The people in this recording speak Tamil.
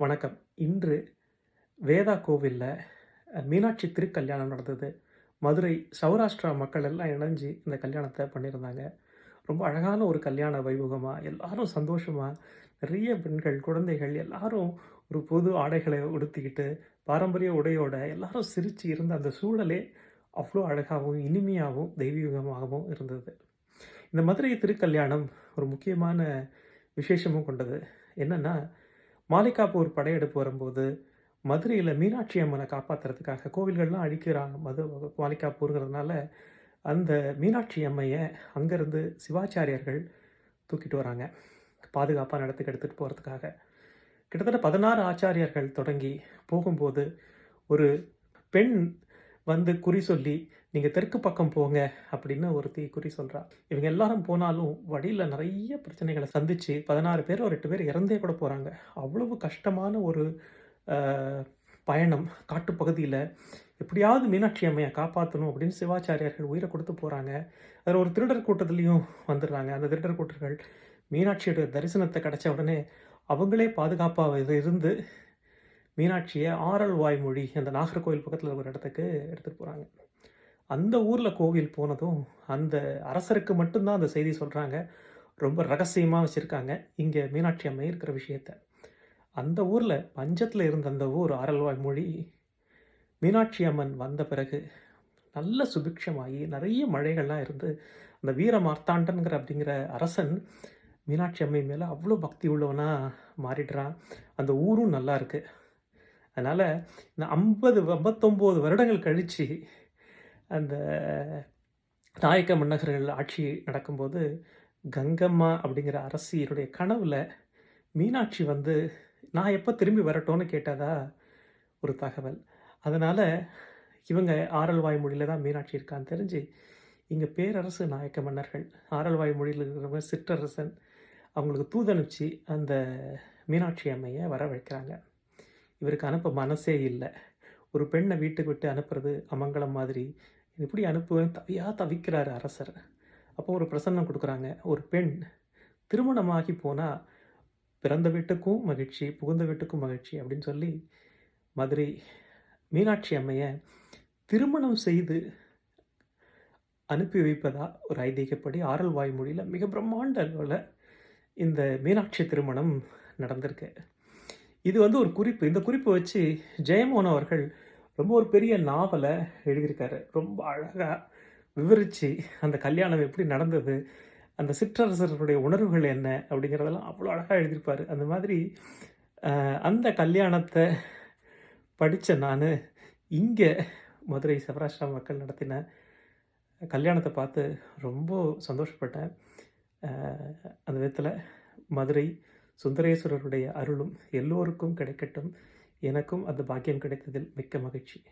வணக்கம். இன்று வேதா கோவிலில் மீனாட்சி திருக்கல்யாணம் நடந்தது. மதுரை சௌராஷ்டிரா மக்கள் எல்லாம் இணைஞ்சு இந்த கல்யாணத்தை பண்ணியிருந்தாங்க. ரொம்ப அழகான ஒரு கல்யாண வைபோகமா, எல்லாரும் சந்தோஷமாக நிறைய பெண்கள், குழந்தைகள் எல்லாரும் ஒரு பொது ஆடைகளை உடுத்திக்கிட்டு, பாரம்பரிய உடையோட எல்லாரும் சிரித்து இருந்த அந்த சூழலே அவ்வளோ அழகாகவும் இனிமையாகவும் தெய்வீகமாகவும் இருந்தது. இந்த மதுரை திருக்கல்யாணம் ஒரு முக்கியமான விசேஷமும் கொண்டது. என்னென்னா மாலிகாப்பூர் படையெடுப்பு வரும்போது, மதுரையில் மீனாட்சி அம்மனை காப்பாத்துறதுக்காக கோவில்கள்லாம் அழிக்கிறாங்க. மது மாலிகாப்பூர்ங்கிறதுனால, அந்த மீனாட்சி அம்மையை அங்கேருந்து சிவாச்சாரியர்கள் தூக்கிட்டு வராங்க. பாதுகாப்பான இடத்துக்கு எடுத்துகிட்டு போகிறதுக்காக கிட்டத்தட்ட பதினாறு ஆச்சாரியர்கள் தொடங்கி போகும்போது, ஒரு பெண் வந்து குறி சொல்லி, நீங்கள் தெற்கு பக்கம் போங்க" அப்படின்னு ஒருத்தி குறி சொல்கிறா இவங்க எல்லாரும் போனாலும், வழியில் நிறைய பிரச்சனைகளை சந்தித்து பதினாறு பேர் ஒரு எட்டு பேர் இறந்தே கூட போகிறாங்க அவ்வளவு கஷ்டமான ஒரு பயணம். காட்டுப்பகுதியில் எப்படியாவது மீனாட்சி அம்மையை காப்பாற்றணும் அப்படின்னு சிவாச்சாரியார்கள் உயிரை கொடுத்து போகிறாங்க அதில் ஒரு திருடர் கூட்டத்துலேயும் வந்துடுறாங்க. அந்த திருடர் கூட்டர்கள் மீனாட்சியோட தரிசனத்தை கிடச்ச உடனே, அவங்களே பாதுகாப்பாக இது இருந்து, மீனாட்சியை ஆரல் வாய்மொழி அந்த நாகர்கோவில் பக்கத்தில் ஒரு இடத்துக்கு எடுத்துகிட்டு போகிறாங்க அந்த ஊரில் கோவில் போனதும், அந்த அரசருக்கு மட்டும்தான் அந்த செய்தி சொல்கிறாங்க ரொம்ப ரகசியமாக வச்சுருக்காங்க இங்கே மீனாட்சி அம்மை இருக்கிற விஷயத்த. அந்த ஊரில் பஞ்சத்தில் இருந்த அந்த ஊர் ஆரல்வாய் மொழி மீனாட்சி அம்மன் வந்த பிறகு நல்ல சுபிக்ஷமாகி, நிறைய மழைகள்லாம் இருந்து, அந்த வீர மார்த்தாண்டன்கிற அப்படிங்கிற அரசன் மீனாட்சி அம்மை மேலே அவ்வளோ பக்தி உள்ளவனாக மாறிடுறான். அந்த ஊரும் நல்லா இருக்குது அதனால் இந்த 50 59 வருடங்கள் கழிச்சு, அந்த நாயக்க மன்னகர்கள் ஆட்சி நடக்கும்போது, கங்கம்மா அப்படிங்கிற அரசியருடைய கனவில் மீனாட்சி வந்து, நான் எப்போ திரும்பி வரட்டோன்னு கேட்டதா ஒரு தகவல். அதனால் இவங்க ஆரல்வாய் மொழியில் தான் மீனாட்சி இருக்கான்னு தெரிஞ்சு, இங்கே பேரரசு நாயக்க மன்னர்கள், ஆரல்வாய்மொழியில இருக்கிறவங்க சிற்றரசன், அவங்களுக்கு தூதனுச்சி அந்த மீனாட்சி அம்மைய வரவழைக்கிறாங்க. இவருக்கு அனுப்ப மனசே இல்லை ஒரு பெண்ணை வீட்டுக்கு விட்டு அனுப்புறது அமங்கலம் மாதிரி. இப்படி அனுப்புவேன் தவியாக தவிக்கிறார் அரசர். அப்போ ஒரு பிரசன்னம் கொடுக்குறாங்க ஒரு பெண் திருமணமாகி போனால் பிறந்த வீட்டுக்கும் மகிழ்ச்சி, புகுந்த வீட்டுக்கும் மகிழ்ச்சி அப்படின்னு சொல்லி, மதுரை மீனாட்சி அம்மையை திருமணம் செய்து அனுப்பி வைப்பதா ஒரு ஐதீகப்படி ஆரல் வாய்மொழியில் மிக பிரம்மாண்ட அளவில் இந்த மீனாட்சி திருமணம் நடந்திருக்கு. இது வந்து ஒரு குறிப்பு. இந்த குறிப்பை வச்சு ஜெயமோகன் அவர்கள் ரொம்ப ஒரு பெரிய நாவலை எழுதியிருக்காரு. ரொம்ப அழகாக விவரித்து அந்த கல்யாணம் எப்படி நடந்தது, அந்த சிற்றரசர்களுடைய உணர்வுகள் என்ன அப்படிங்கிறதெல்லாம் அவ்வளோ அழகாக எழுதியிருப்பார் அந்த மாதிரி அந்த கல்யாணத்தை படித்த நான் இங்கே மதுரை சவராஷ்டிரா மக்கள் நடத்தின கல்யாணத்தை பார்த்து ரொம்ப சந்தோஷப்பட்டேன். அந்த விதத்தில் மதுரை சுந்தரேஸ்வரருடைய அருளும் எல்லோருக்கும் கிடைக்கட்டும். எனக்கும் அந்த பாக்கியம் கிடைத்ததில் மிக்க மகிழ்ச்சி.